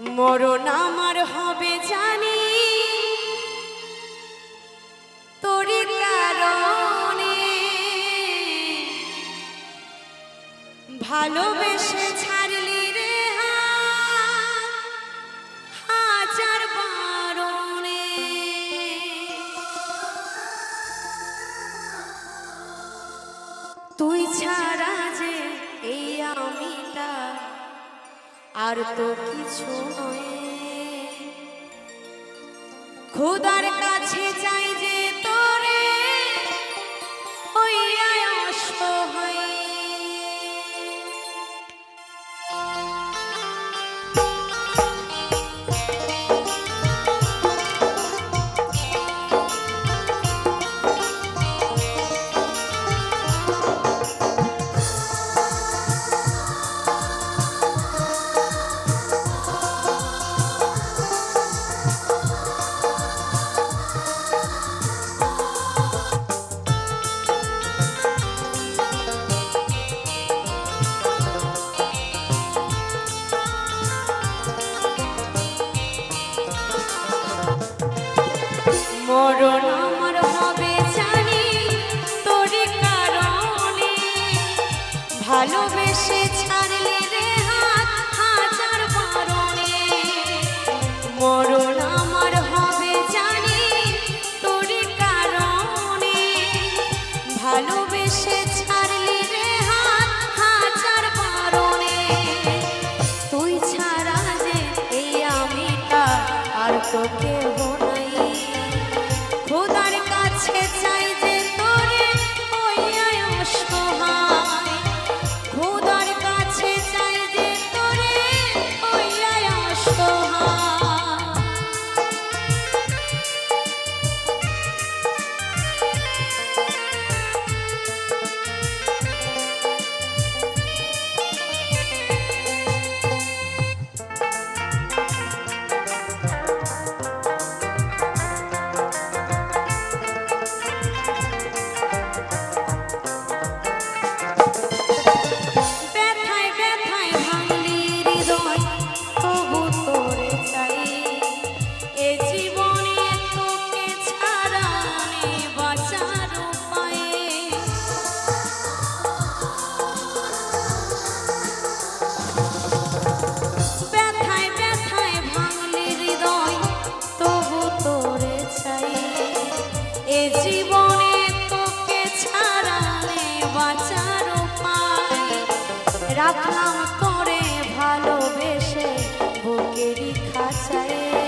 মরণ আমার হবে জানি। তোরি কারণে ভালোবেসে ছাড়লি রে হাজার বারণে। তুই আর তো কিছু নয়। খুদার কাছে যা মরণ রাখলাম তোরে ভালোবেসে বুকেরই খাঁচায়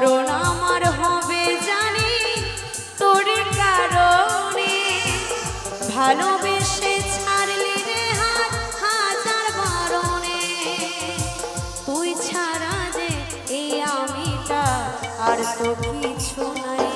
মরণ আমার হবে জানি, তোর কারণে। ভালোবেসে ছাড়লি রে হাত, হাজার বারণে। তুই ছাড়া যে এই আমিটা আর তো কিছু নাই।